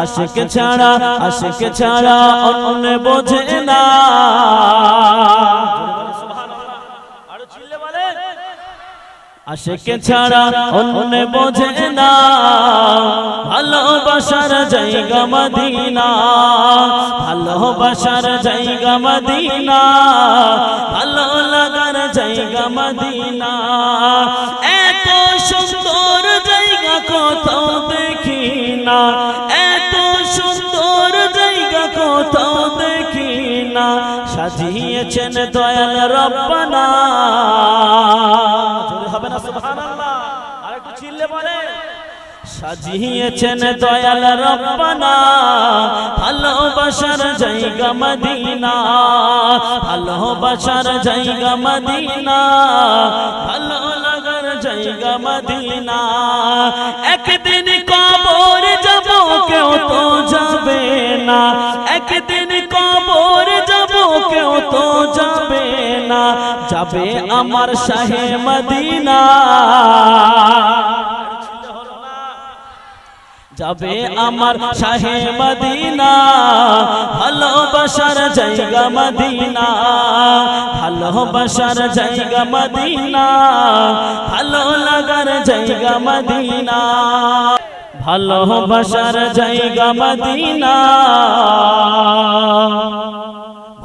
আশিক ছাড়া আশিক ছাড়া অন্য বোঝে না। আশিক ছাড়া অন্য বোঝে না। ভালোবাসার জায়গা মদিনা। ভালোবাসার জায়গা মদিনা। ভালো লাগার জায়গা মদিনা। এত সুন্দর জায়গা কোথাও দেখি না। সুন্দর জায়গা কোথাও দেখি না সাজিয়েছেন দয়াল জোরে হবে না সাজিয়েছেন দয়াল রব্বানা, ভালোবাসার জায়গা মদিনা, ভালোবাসার জায়গা মদিনা, ভালো লাগার জায়গা মদিনা। একদিন কবর যাবে না যাবে আমার শাহে মদিনা। যাবে আমার শাহে মদিনা। ভালোবাসার জায়গা মদিনা। ভালোবাসার জায়গা মদিনা। ভালো লাগার জায়গা মদিনা। ভালোবাসার জায়গা মদিনা।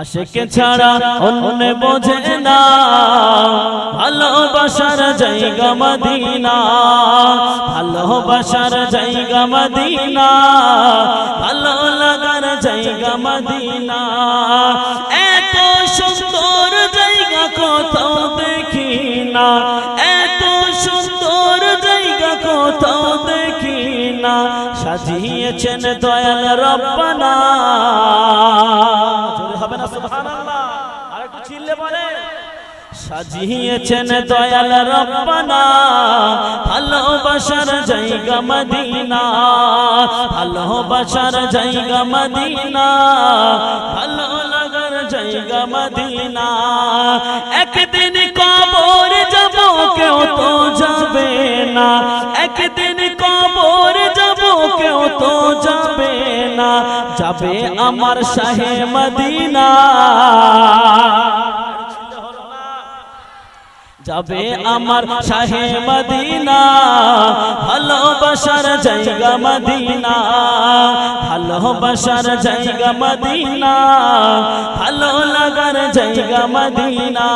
আশিক ছাড়া অন্য বোঝে না। ভালোবাসার জায়গা মদিনা। ভালোবাসার জায়গা মদিনা। ভালো লাগার জায়গা মদিনা। এত সুন্দর জায়গা কোথাও দেখি না। এত সুন্দর জায়গা না সাজিয়েছেন দয়াল জোরে হবে না, সুবহানাল্লাহ। আর একটু চিল্লে বলে। সাজিয়েছেন দয়াল রব্বানা। ভালোবাসার জায়গা মদিনা। ভালোবাসার জায়গা মদিনা। ভালো লাগার জায়গা মদিনা। একদিন কবর যাব, কেউ তো যাবে না। একদিন যাবে আমার শাহে মদিনা। যাবে আমার শাহে মদিনা। ভালোবাসার জায়গা মদিনা। ভালোবাসার জায়গা মদিনা। ভালো লাগার জায়গা মদিনা।